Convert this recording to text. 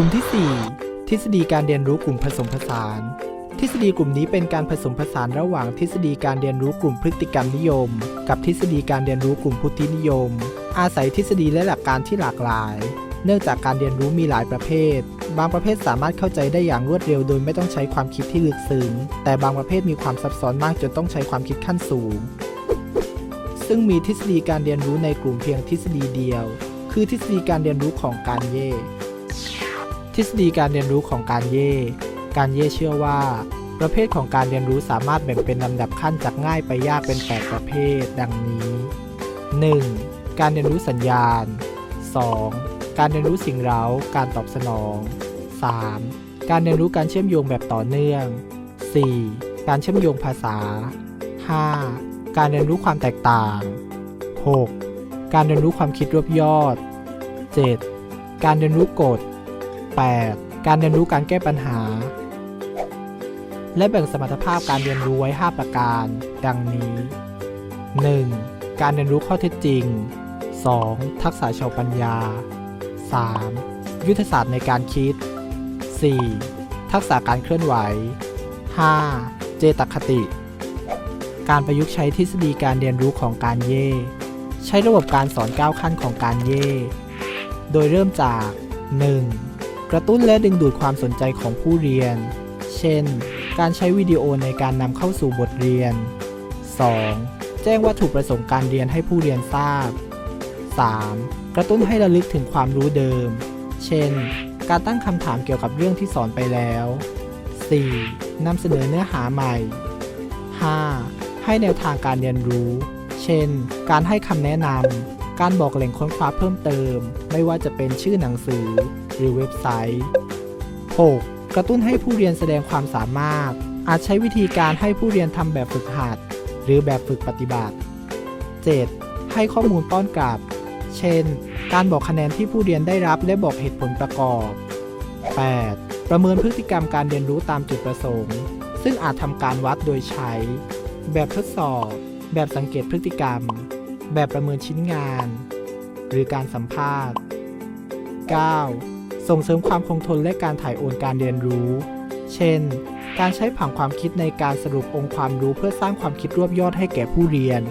ลุ่มที่ 4 ทฤษฎีการเรียนรู้กลุ่มผสมผสาน ทฤษฎีกลุ่มนี้เป็นการผสมผสานระหว่างทฤษฎีการเรียนรู้กลุ่มพฤติกรรมนิยม กับทฤษฎีการเรียนรู้กลุ่มพุทธินิยม อาศัยทฤษฎีและหลักการที่หลากหลาย เนื่องจากการเรียนรู้มีหลายประเภท บางประเภทสามารถเข้าใจได้อย่างรวดเร็วโดยไม่ต้องใช้ความคิดที่ลึกซึ้ง แต่บางประเภทมีความซับซ้อนมากจนต้องใช้ความคิดขั้นสูง ซึ่งมีทฤษฎีการเรียนรู้ในกลุ่มเพียงทฤษฎีเดียว คือทฤษฎีการเรียนรู้ของการเย่ ฤษฎีการเรียนรู้ของการเย่การเย่เชื่อว่า ประเภทของการเรียนรู้สามารถแบ่งเป็นลำดับขั้นจากง่ายไปยากเป็น 8 ประเภท ดังนี้ 1. การเรียนรู้สัญญาณ 2. การเรียนรู้สิ่งเร้า การตอบสนอง 3. การเรียนรู้การเชื่อมโยงแบบต่อเนื่อง 4. การเชื่อมโยงภาษา 5. การเรียนรู้ความแตกต่าง 6. การเรียนรู้ความคิดรวบยอด 7. การเรียนรู้กฎ 8. การเรียนรู้การแก้ปัญหา และแบ่งสมรรถภาพการเรียนรู้ไว้ 5 ประการ ดังนี้ 1. การเรียนรู้ข้อเท็จจริง 2. ทักษะชาวปัญญา 3. ยุทธศาสตร์ในการคิด 4. ทักษะการเคลื่อนไหว 5. เจตคติ การประยุกต์ใช้ทฤษฎีการเรียนรู้ของการเย่ ใช้ระบบการสอน 9 ขั้นของการเย่ โดยเริ่มจาก 1. กระตุ้นและดึงดูดความสนใจของผู้เรียน เช่น การใช้วิดีโอในการนำเข้าสู่บทเรียน 2. แจ้งวัตถุประสงค์การเรียนให้ผู้เรียนทราบ 3. กระตุ้นให้ระลึกถึงความรู้เดิม เช่น การตั้งคำถามเกี่ยวกับเรื่องที่สอนไปแล้ว 4. นำเสนอเนื้อหาใหม่ 5. ให้แนวทางการเรียนรู้ เช่น การให้คำแนะนำ การบอกแหล่งค้นคว้าเพิ่มเติม ไม่ว่าจะเป็นชื่อหนังสือ หรือเว็บไซต์ 6. กระตุ้นให้ผู้เรียนแสดงความสามารถ อาจใช้วิธีการให้ผู้เรียนทำแบบฝึกหัด หรือแบบฝึกปฏิบัติ 7. ให้ข้อมูลป้อนกลับ เช่น การบอกคะแนนที่ผู้เรียนได้รับและบอกเหตุผลประกอบ 8. ประเมินพฤติกรรมการเรียนรู้ตามจุดประสงค์ ซึ่งอาจทำการวัดโดยใช้ แบบทดสอบ แบบสังเกตพฤติกรรม แบบประเมินชิ้นงาน หรือการสัมภาษณ์ 9. ส่งเสริมความคงทนและการถ่ายโอนการเรียนรู้ เช่น การใช้ผังความคิดในการสรุปองค์ความรู้เพื่อสร้างความคิดรวบยอดให้แก่ผู้เรียน